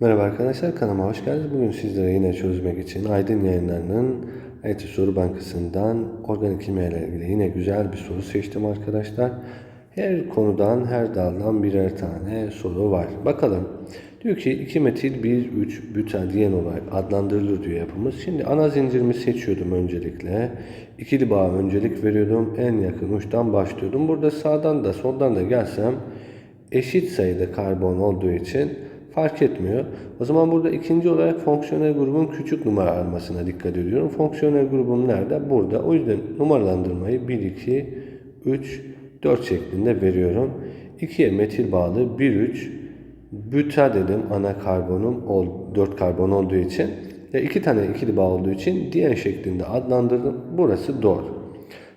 Merhaba arkadaşlar kanalıma hoş geldiniz. Bugün sizlere yine çözmek için Aydın Yayınları'nın IT Soru Bankası'ndan organik kimya ile ilgili yine güzel bir soru seçtim arkadaşlar. Her konudan, her daldan birer tane soru var. Bakalım. Diyor ki 2 metil 1 3 butadiyen olarak adlandırılır diyor yapımız. Şimdi ana zincirimi seçiyordum öncelikle. İkili bağa öncelik veriyordum. En yakın uçtan başlıyordum. Burada sağdan da soldan da gelsem eşit sayıda karbon olduğu için fark etmiyor. O zaman burada ikinci olarak fonksiyonel grubun küçük numara almasına dikkat ediyorum. Fonksiyonel grubum nerede? Burada. O yüzden numaralandırmayı 1, 2, 3, 4 şeklinde veriyorum. 2'ye metil bağlı 1, 3, büta dedim ana karbonum 4 karbon olduğu için. Ve iki tane ikili bağ olduğu için diyen şeklinde adlandırdım. Burası doğru.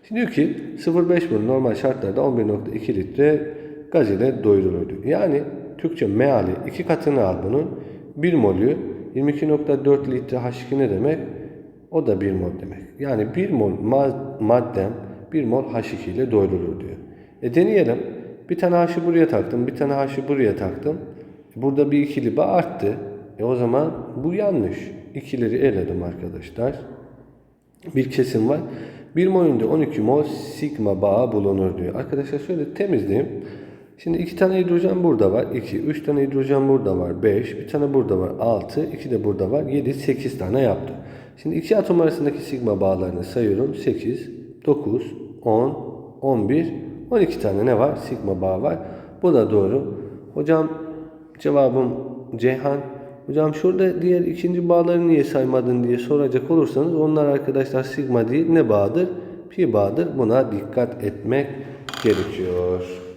Şimdi diyor ki 0,5 mol normal şartlarda 11.2 litre gaz ile doyurulur diyor. Yani Türkçe meali iki katını al bunun. 1 molü 22.4 litre H2 ne demek? O da 1 mol demek. Yani 1 mol ma- maddem 1 mol H2 ile doyurulur diyor. E deneyelim. Bir tane H'ı buraya taktım, bir tane H'ı buraya taktım. Burada bir ikili bağ arttı. E o zaman bu yanlış. İkileri eledim arkadaşlar bir kesim var. Bir molünde 12 mol sigma bağı bulunur diyor. Arkadaşlar şöyle temizleyeyim. Şimdi iki tane hidrojen burada var. 2. Üç tane hidrojen burada var. 5. Bir tane burada var. 6. iki de burada var. 7. 8 tane yaptı. Şimdi iki atom arasındaki sigma bağlarını sayıyorum. 8, 9, 10, 11, 12 tane ne var? Sigma bağı var. Bu da doğru. Hocam cevabım Ceyhan. Hocam şurada diğer ikinci bağları niye saymadın diye soracak olursanız onlar arkadaşlar sigma değil ne bağıdır? Pi bağıdır. Buna dikkat etmek gerekiyor.